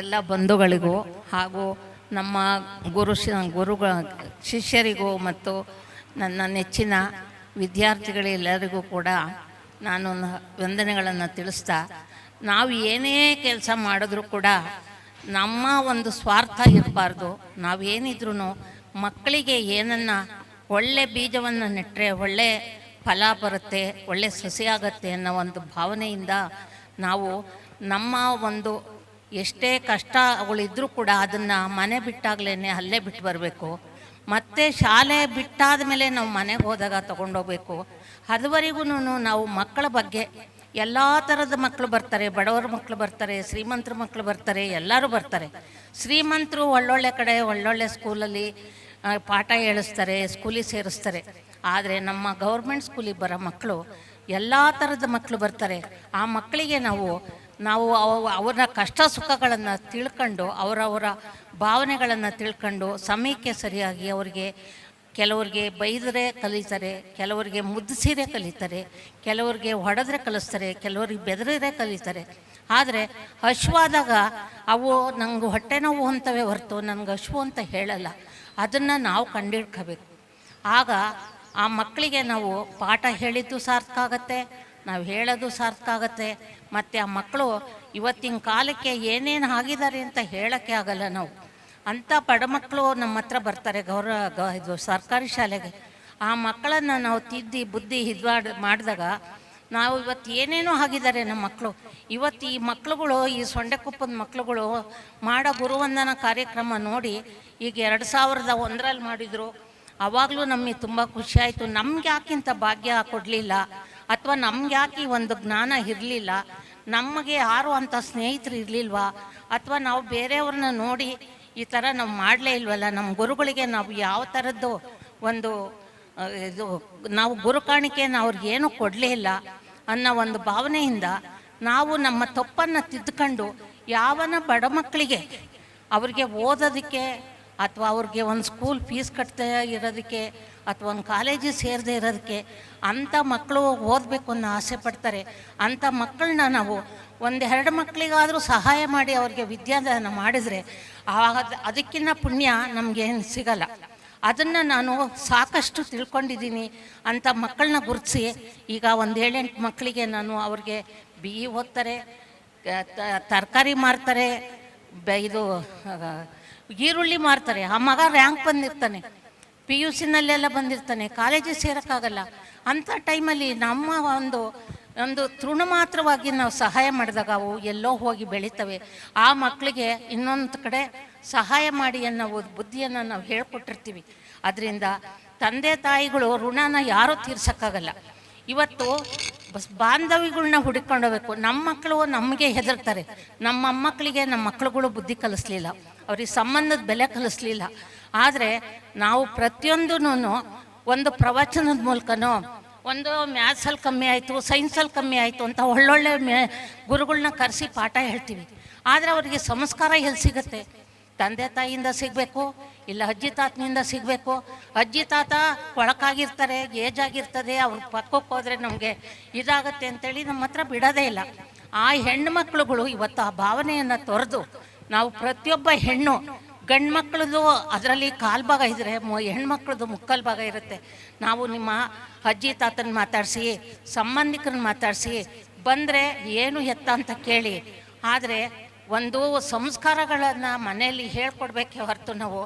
ಎಲ್ಲ ಬಂಧುಗಳಿಗೂ ಹಾಗೂ ನಮ್ಮ ಗುರು ಗುರುಗಳ, ಶಿಷ್ಯರಿಗೂ ಮತ್ತು ನನ್ನ ನೆಚ್ಚಿನ ವಿದ್ಯಾರ್ಥಿಗಳೆಲ್ಲರಿಗೂ ಕೂಡ ನಾನು ವಂದನೆಗಳನ್ನು ತಿಳಿಸ್ತಾ, ನಾವು ಏನೇ ಕೆಲಸ ಮಾಡಿದ್ರೂ ಕೂಡ ನಮ್ಮ ಒಂದು ಸ್ವಾರ್ಥ ಇರಬಾರ್ದು. ನಾವೇನಿದ್ರೂ ಮಕ್ಕಳಿಗೆ ಏನನ್ನ ಒಳ್ಳೆ ಬೀಜವನ್ನು ನೆಟ್ಟರೆ ಒಳ್ಳೆ ಫಲ ಬರುತ್ತೆ, ಒಳ್ಳೆ ಸಸಿ ಆಗತ್ತೆ ಅನ್ನೋ ಒಂದು ಭಾವನೆಯಿಂದ ನಾವು ನಮ್ಮ ಒಂದು ಎಷ್ಟೇ ಕಷ್ಟ ಕಷ್ಟಗಳಿದ್ರೂ ಕೂಡ ಅದನ್ನು ಮನೆ ಬಿಟ್ಟಾಗಲೇ ಅಲ್ಲೇ ಬಿಟ್ಟು ಬರಬೇಕು. ಮತ್ತು ಶಾಲೆ ಬಿಟ್ಟಾದ ಮೇಲೆ ನಾವು ಮನೆಗೆ ಹೋದಾಗ ತೊಗೊಂಡೋಗ್ಬೇಕು. ಅದುವರೆಗೂ ನಾವು ಮಕ್ಕಳ ಬಗ್ಗೆ ಎಲ್ಲ ಥರದ ಮಕ್ಕಳು ಬರ್ತಾರೆ, ಬಡವರ ಮಕ್ಕಳು ಬರ್ತಾರೆ, ಶ್ರೀಮಂತರ ಮಕ್ಕಳು ಬರ್ತಾರೆ, ಎಲ್ಲರೂ ಬರ್ತಾರೆ. ಶ್ರೀಮಂತರು ಒಳ್ಳೊಳ್ಳೆ ಕಡೆ ಒಳ್ಳೊಳ್ಳೆ ಸ್ಕೂಲಲ್ಲಿ ಪಾಠ ಹೇಳಿಸ್ತಾರೆ, ಸ್ಕೂಲಿಗೆ ಸೇರಿಸ್ತಾರೆ. ಆದರೆ ನಮ್ಮ ಗೌರ್ಮೆಂಟ್ ಸ್ಕೂಲಿಗೆ ಬರೋ ಮಕ್ಕಳು ಎಲ್ಲ ಥರದ ಮಕ್ಕಳು ಬರ್ತಾರೆ. ಆ ಮಕ್ಕಳಿಗೆ ನಾವು ನಾವು ಅವ, ಅವರ ಕಷ್ಟ ಸುಖಗಳನ್ನು ತಿಳ್ಕೊಂಡು ಅವರವರ ಭಾವನೆಗಳನ್ನು ತಿಳ್ಕೊಂಡು ಸಮಯಕ್ಕೆ ಸರಿಯಾಗಿ ಅವರಿಗೆ ಕೆಲವರಿಗೆ ಬೈದರೆ ಕಲಿತಾರೆ, ಕೆಲವರಿಗೆ ಮುದ್ದಿಸಿದರೆ ಕಲಿತಾರೆ, ಕೆಲವರಿಗೆ ಹೊಡೆದ್ರೆ ಕಲಿಸ್ತಾರೆ, ಕೆಲವರಿಗೆ ಬೆದರಿದ್ರೆ ಕಲಿತಾರೆ. ಆದರೆ ಹಶುವಾದಾಗ ಅವು ನಂಗೆ ಹೊಟ್ಟೆ ನೋವು ಅಂತವೇ ಹೊರತು, ನನಗೆ ಹಶ್ವು ಅಂತ ಹೇಳಲ್ಲ. ಅದನ್ನು ನಾವು ಕಂಡಿಡ್ಕೋಬೇಕು. ಆಗ ಆ ಮಕ್ಕಳಿಗೆ ನಾವು ಪಾಠ ಹೇಳಿದ್ದು ಸಾರ್ಥಕ ಆಗತ್ತೆ ನಾವು ಹೇಳೋದು ಸಾರ್ಥಕ ಆಗತ್ತೆ. ಮತ್ತು ಆ ಮಕ್ಕಳು ಇವತ್ತಿನ ಕಾಲಕ್ಕೆ ಏನೇನು ಆಗಿದ್ದಾರೆ ಅಂತ ಹೇಳೋಕ್ಕೆ ಆಗಲ್ಲ ನಾವು. ಅಂಥ ಬಡ ಮಕ್ಕಳು ನಮ್ಮ ಹತ್ರ ಬರ್ತಾರೆ ಗೌರವ ಗ, ಇದು ಸರ್ಕಾರಿ ಶಾಲೆಗೆ. ಆ ಮಕ್ಕಳನ್ನು ನಾವು ತಿದ್ದಿ ಬುದ್ಧಿ ಹಿದ್ವಾಡ್ ಮಾಡಿದಾಗ ನಾವು ಇವತ್ತು ಏನೇನೋ ಆಗಿದ್ದಾರೆ ನಮ್ಮ ಮಕ್ಕಳು ಇವತ್ತು ಈ ಮಕ್ಕಳುಗಳು ಈ ಸೊಂಡೆಕೊಪ್ಪದ ಮಕ್ಕಳುಗಳು ಮಾಡೋ ಗುರುವಂದನ ಕಾರ್ಯಕ್ರಮ ನೋಡಿ ಈಗ ಎರಡು ಸಾವಿರದ ಒಂದರಲ್ಲಿ ಮಾಡಿದರು. ಆವಾಗಲೂ ನಮಗೆ ತುಂಬ ಖುಷಿಯಾಯಿತು ನಮ್ಗೆ ಯಾಕಿಂತ ಭಾಗ್ಯ ಕೊಡಲಿಲ್ಲ. ಅಥವಾ ನಮ್ಗೆ ಯಾಕೆ ಒಂದು ಜ್ಞಾನ ಇರಲಿಲ್ಲ? ನಮಗೆ ಯಾರು ಅಂಥ ಸ್ನೇಹಿತರು ಇರಲಿಲ್ವಾ? ಅಥವಾ ನಾವು ಬೇರೆಯವ್ರನ್ನ ನೋಡಿ ಈ ಥರ ನಾವು ಮಾಡಲೇ ಇಲ್ವಲ್ಲ? ನಮ್ಮ ಗುರುಗಳಿಗೆ ನಾವು ಯಾವ ಥರದ್ದು ಒಂದು ಇದು, ನಾವು ಗುರು ಕಾಣಿಕೆಯನ್ನು ಅವ್ರಿಗೇನು ಕೊಡಲೇ ಇಲ್ಲ ಅನ್ನೋ ಒಂದು ಭಾವನೆಯಿಂದ ನಾವು ನಮ್ಮ ತಪ್ಪನ್ನು ತಿದ್ದುಕೊಂಡು ಯಾವನ ಬಡ ಮಕ್ಕಳಿಗೆ ಅವ್ರಿಗೆ ಓದೋದಕ್ಕೆ ಅಥವಾ ಅವ್ರಿಗೆ ಒಂದು ಸ್ಕೂಲ್ ಫೀಸ್ ಕಟ್ತಾ ಇರೋದಕ್ಕೆ ಅಥವಾ ಒಂದು ಕಾಲೇಜಿಗೆ ಸೇರದೇ ಇರೋದಕ್ಕೆ ಅಂಥ ಮಕ್ಕಳು ಓದಬೇಕು ಅನ್ನೋ ಆಸೆ ಪಡ್ತಾರೆ. ಅಂಥ ಮಕ್ಕಳನ್ನ ನಾವು ಒಂದೆರಡು ಮಕ್ಕಳಿಗಾದರೂ ಸಹಾಯ ಮಾಡಿ ಅವ್ರಿಗೆ ವಿದ್ಯಾದಾನ ಮಾಡಿದರೆ ಆವಾಗ ಅದಕ್ಕಿಂತ ಪುಣ್ಯ ನಮಗೇನು ಸಿಗಲ್ಲ. ಅದನ್ನು ನಾನು ಸಾಕಷ್ಟು ತಿಳ್ಕೊಂಡಿದ್ದೀನಿ. ಅಂಥ ಮಕ್ಕಳನ್ನ ಗುರುತಿಸಿ ಈಗ ಒಂದು ಏಳೆಂಟು ಮಕ್ಕಳಿಗೆ ನಾನು ಅವ್ರಿಗೆ ಬಿ ಇ ಓದ್ತಾರೆ ತರಕಾರಿ ಮಾರ್ತಾರೆ ಇದು ಈರುಳ್ಳಿ ಮಾರ್ತಾರೆ. ಆ ಮಗ ರ್ಯಾಂಕ್ ಬಂದಿರ್ತಾನೆ. ಪಿ ಯು ಸಿನಲ್ಲೆಲ್ಲ ಬಂದಿರ್ತಾನೆ. ಕಾಲೇಜಿಗೆ ಸೇರೋಕ್ಕಾಗಲ್ಲ. ಅಂಥ ಟೈಮಲ್ಲಿ ನಮ್ಮ ಒಂದು ಒಂದು ತೃಣ ಮಾತ್ರವಾಗಿ ನಾವು ಸಹಾಯ ಮಾಡಿದಾಗ ಅವು ಎಲ್ಲೋ ಹೋಗಿ ಬೆಳೀತವೆ. ಆ ಮಕ್ಕಳಿಗೆ ಇನ್ನೊಂದು ಕಡೆ ಸಹಾಯ ಮಾಡಿ ಅನ್ನೋ ಬುದ್ಧಿಯನ್ನು ನಾವು ಹೇಳ್ಕೊಟ್ಟಿರ್ತೀವಿ. ಅದರಿಂದ ತಂದೆ ತಾಯಿಗಳು ಋಣನ ಯಾರೂ ತೀರ್ಸೋಕ್ಕಾಗಲ್ಲ. ಇವತ್ತು ಬಸ್ ಬಾಂಧವ್ಯಗಳನ್ನ ಹುಡುಕೊಂಡು ಹೋಗ್ಬೇಕು. ನಮ್ಮ ಮಕ್ಕಳು ನಮಗೆ ಹೆದರ್ತಾರೆ. ನಮ್ಮ ಮಕ್ಕಳಿಗೆ ನಮ್ಮ ಮಕ್ಕಳುಗಳು ಬುದ್ಧಿ ಕಲಿಸ್ಲಿಲ್ಲ. ಅವ್ರಿಗೆ ಸಂಬಂಧದ ಬೆಲೆ ಕಲಿಸ್ಲಿಲ್ಲ. ಆದರೆ ನಾವು ಪ್ರತಿಯೊಂದೂ ಒಂದು ಪ್ರವಚನದ ಮೂಲಕನೋ ಒಂದು ಮ್ಯಾಥ್ಸಲ್ಲಿ ಕಮ್ಮಿ ಆಯಿತು, ಸೈನ್ಸಲ್ಲಿ ಕಮ್ಮಿ ಆಯಿತು ಅಂತ ಒಳ್ಳೊಳ್ಳೆ ಮೇ ಗುರುಗಳನ್ನ ಕರೆಸಿ ಪಾಠ ಹೇಳ್ತೀವಿ. ಆದರೆ ಅವರಿಗೆ ಸಂಸ್ಕಾರ ಎಲ್ಲಿ ಸಿಗುತ್ತೆ? ತಂದೆ ತಾಯಿಯಿಂದ ಸಿಗಬೇಕು ಇಲ್ಲ, ಅಜ್ಜಿ ತಾತನಿಂದ ಸಿಗಬೇಕು. ಅಜ್ಜಿ ತಾತ ಕೊಳಕಾಗಿರ್ತಾರೆ ಏಜ್ ಆಗಿರ್ತದೆ ಅವ್ರ ಪಕ್ಕಕ್ಕೆ ಹೋದರೆ ನಮಗೆ ಇದಾಗುತ್ತೆ ಅಂತೇಳಿ ನಮ್ಮ ಹತ್ರ ಬಿಡೋದೇ ಇಲ್ಲ. ಆ ಹೆಣ್ಣು ಮಕ್ಕಳುಗಳು ಇವತ್ತು ಆ ಭಾವನೆಯನ್ನು ತೊರೆದು, ನಾವು ಪ್ರತಿಯೊಬ್ಬ ಹೆಣ್ಣು, ಗಂಡು ಮಕ್ಕಳದು ಅದರಲ್ಲಿ ಕಾಲು ಭಾಗ ಇದ್ದರೆ ಹೆಣ್ಮಕ್ಳದ್ದು ಮುಕ್ಕಾಲು ಭಾಗ ಇರುತ್ತೆ. ನಾವು ನಿಮ್ಮ ಅಜ್ಜಿ ತಾತನ ಮಾತಾಡಿಸಿ ಸಂಬಂಧಿಕರನ್ನ ಮಾತಾಡಿಸಿ, ಬಂದರೆ ಏನು ಎತ್ತ ಅಂತ ಕೇಳಿ, ಆದರೆ ಒಂದು ಸಂಸ್ಕಾರಗಳನ್ನು ಮನೆಯಲ್ಲಿ ಹೇಳ್ಕೊಡ್ಬೇಕೆ ಹೊರತು ನಾವು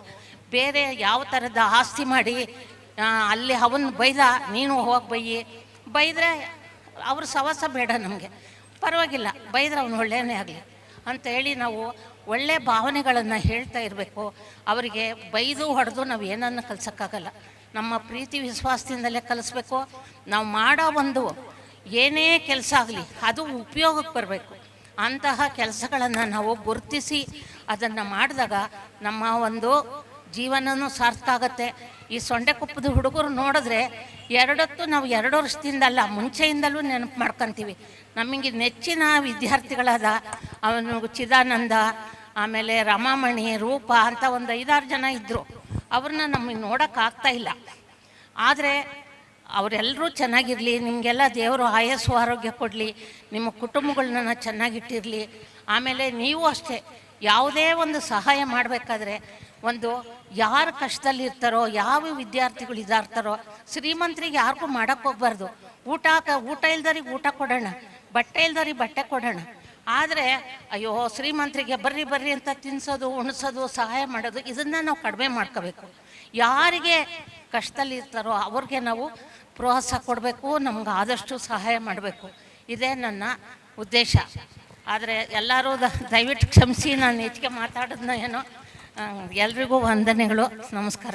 ಬೇರೆ ಯಾವ ಥರದ ಆಸ್ತಿ ಮಾಡಿ ಅಲ್ಲಿ ಅವನು ಬೈದ, ನೀನು ಹೋಗಿ ಬೈಯಿ. ಬೈದರೆ ಅವ್ರ ಸವಾಸ ಬೇಡ ನಮಗೆ. ಪರವಾಗಿಲ್ಲ, ಬೈದ್ರೆ ಅವನು ಒಳ್ಳೆಯೇ ಆಗಲಿ. ಅಂತ ಹೇಳಿ ನಾವು ಒಳ್ಳೆ ಭಾವನೆಗಳನ್ನು ಹೇಳ್ತಾ ಇರಬೇಕು. ಅವರಿಗೆ ಬೈದು ಹೊಡೆದು ನಾವು ಏನನ್ನು ಕಲ್ಸೋಕ್ಕಾಗಲ್ಲ. ನಮ್ಮ ಪ್ರೀತಿ ವಿಶ್ವಾಸದಿಂದಲೇ ಕಲಿಸ್ಬೇಕು. ನಾವು ಮಾಡೋ ಒಂದು ಏನೇ ಕೆಲಸ ಆಗಲಿ, ಅದು ಉಪಯೋಗಕ್ಕೆ ಬರಬೇಕು. ಅಂತಹ ಕೆಲಸಗಳನ್ನು ನಾವು ಗುರುತಿಸಿ ಅದನ್ನು ಮಾಡಿದಾಗ ನಮ್ಮ ಒಂದು ಜೀವನನೂ ಸಾರ್ಥ ಆಗುತ್ತೆ. ಈ ಸೊಂಡೆಕೊಪ್ಪದ ಹುಡುಗರು ನೋಡಿದ್ರೆ ಎರಡೊತ್ತು ನಾವು ಎರಡು ವರ್ಷದಿಂದಲ್ಲ, ಮುಂಚೆಯಿಂದಲೂ ನೆನಪು ಮಾಡ್ಕೊತೀವಿ. ನಮಗೆ ನೆಚ್ಚಿನ ವಿದ್ಯಾರ್ಥಿಗಳಾದ ಅವನು ಚಿದಾನಂದ, ಆಮೇಲೆ ರಮಾಮಣಿ, ರೂಪ ಅಂತ ಒಂದು ಐದಾರು ಜನ ಇದ್ದರು ಅವ್ರನ್ನ ನಮಗೆ ನೋಡೋಕ್ಕಾಗ್ತಾ ಇಲ್ಲ. ಆದರೆ ಅವರೆಲ್ಲರೂ ಚೆನ್ನಾಗಿರಲಿ, ನಿಮಗೆಲ್ಲ ದೇವರು ಆಯಸ್ಸು ಆರೋಗ್ಯ ಕೊಡಲಿ, ನಿಮ್ಮ ಕುಟುಂಬಗಳನ್ನ ಚೆನ್ನಾಗಿಟ್ಟಿರಲಿ. ಆಮೇಲೆ ನೀವು ಅಷ್ಟೇ, ಯಾವುದೇ ಒಂದು ಸಹಾಯ ಮಾಡಬೇಕಾದ್ರೆ ಒಂದು ಯಾರು ಕಷ್ಟದಲ್ಲಿರ್ತಾರೋ, ಯಾವ ವಿದ್ಯಾರ್ಥಿಗಳು ಇದಾರ್ತಾರೋ, ಶ್ರೀಮಂತರಿಗೆ ಯಾರಿಗೂ ಮಾಡೋಕ್ಕೆ ಹೋಗ್ಬಾರ್ದು. ಊಟ ಊಟ ಇಲ್ದವ್ರಿಗೆ ಊಟ ಕೊಡೋಣ, ಬಟ್ಟೆ ಇಲ್ದವ್ರಿಗೆ ಬಟ್ಟೆ ಕೊಡೋಣ. ಆದರೆ, ಅಯ್ಯೋ, ಶ್ರೀಮಂತರಿಗೆ ಬರ್ರಿ ಬರ್ರಿ ಅಂತ ತಿನ್ಸೋದು, ಉಣಿಸೋದು, ಸಹಾಯ ಮಾಡೋದು, ಇದನ್ನ ನಾವು ಕಡಿಮೆ ಮಾಡ್ಕೋಬೇಕು. ಯಾರಿಗೆ ಕಷ್ಟದಲ್ಲಿ ಇರ್ತಾರೋ ಅವ್ರಿಗೆ ನಾವು ಪ್ರೋತ್ಸಾಹ ಕೊಡಬೇಕು, ನಮ್ಗೆ ಆದಷ್ಟು ಸಹಾಯ ಮಾಡಬೇಕು. ಇದೇ ನನ್ನ ಉದ್ದೇಶ. ಆದರೆ ಎಲ್ಲರೂ ದಯವಿಟ್ಟು ಕ್ಷಮಿಸಿ, ನಾನು ಹೆಚ್ಚಿಗೆ ಮಾತಾಡೋದನ್ನ ಏನೋ ಎಲ್ರಿಗೂ ವಂದನೆಗಳು, ನಮಸ್ಕಾರ.